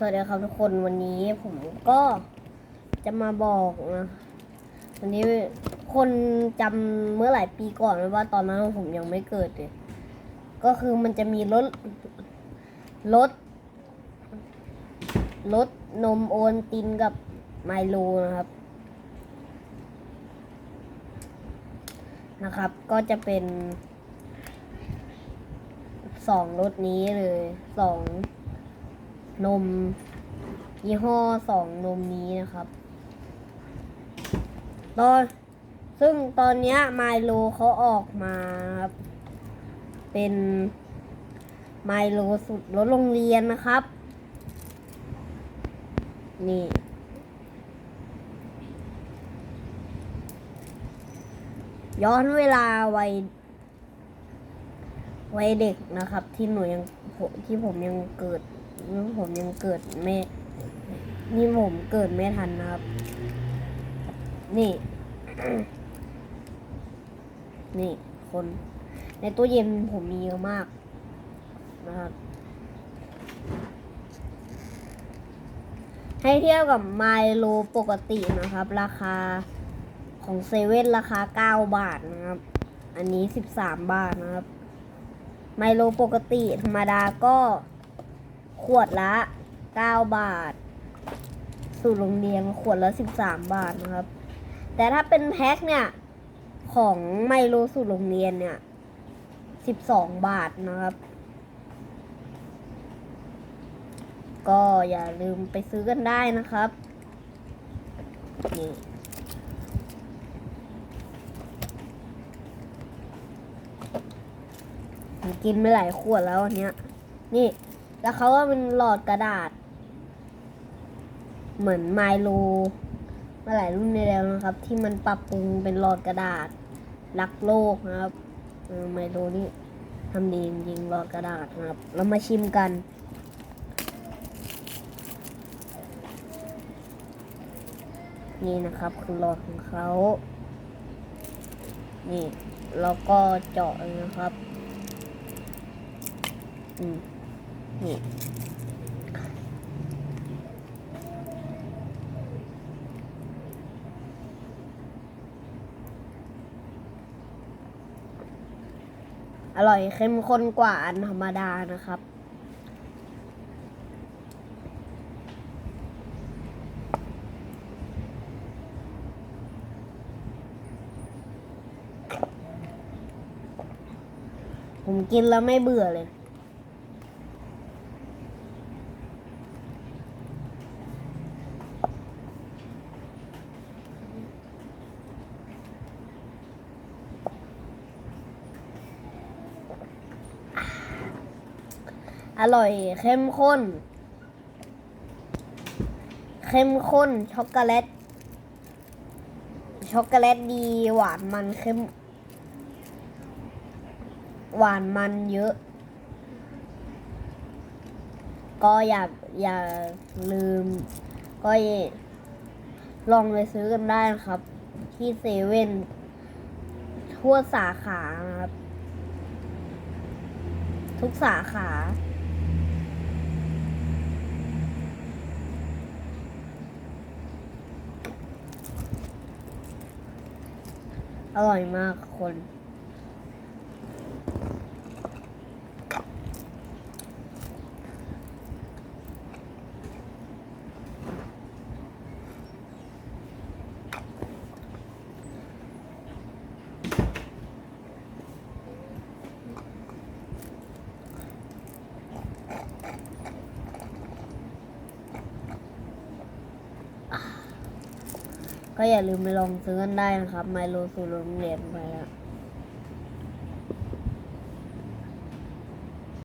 สวัสดีครับทุกคนวันนี้ผมก็จะมาบอกนะวันนี้คนจำเมื่อหลายปีก่อนว่าตอนนั้นผมยังไม่เกิดเลยก็คือมันจะมีรถรถรถนมโอนตินกับไมโลนะครับ นะครับ ก็จะเป็นสองรถนี้เลยสอง นมยี่ห้อสองนมนี้นะครับตอนซึ่งตอนเนี้ยไมโลเขาออกมาครับ เป็นไมโลสุดรถโรงเรียนนะครับ นี่ ย้อนเวลาวัยวัยเด็กนะครับ ที่หนูยังที่ผมยังเกิด นี่ผมยังเกิดไม่นี่ผมเกิดไม่ทันนะครับ นี่ นี่คน ในตู้เย็นผมมีเยอะมากนะครับ ให้เทียบกับไมโลปกตินะครับ ราคาของเซเว่นราคา 9 บาทนะครับ อันนี้ 13 บาทนะครับ ไมโลปกติธรรมดาก็ ขวดละ 9 บาท สูตรโรงเรียนขวดละ 13 บาทนะครับ แต่ถ้าเป็นแพ็คเนี่ย ของไมโลสูตรโรงเรียนเนี่ย 12 บาทนะครับ ก็อย่าลืมไปซื้อกันได้นะครับนี่กินไปหลายขวดแล้วอันเนี้ย นี่ แล้วเขาก็เป็นหลอดกระดาษ เหมือนไมโลมาหลายรุ่นในแล้วนะครับ ที่มันปรับปรุงเป็นหลอดกระดาษ รักโลกนะครับไมโลนี่ทำดีจริงๆหลอดกระดาษนะครับ เรามาชิมกันนี่นะครับคือหลอดของเขา นี่แล้วก็เจาะนะครับ อืม นี่อร่อยเข้มข้นกว่าอันธรรมดานะครับ ผมกินแล้วไม่เบื่อเลย อร่อยเข้มข้น เข้มข้นช็อกโกแลต ช็อกโกแลตดีหวานมันเข้ม หวานมันเยอะ ก็อย่าอย่าลืม ก็ลองไปซื้อกันได้นะครับ ที่เซเว่นทั่วสาขานะครับ ทุกสาขา อร่อยมากคน ก็อย่าลืมไปลองซื้อกันได้นะครับไมโลสูตรโรงเรียนไปแล้ว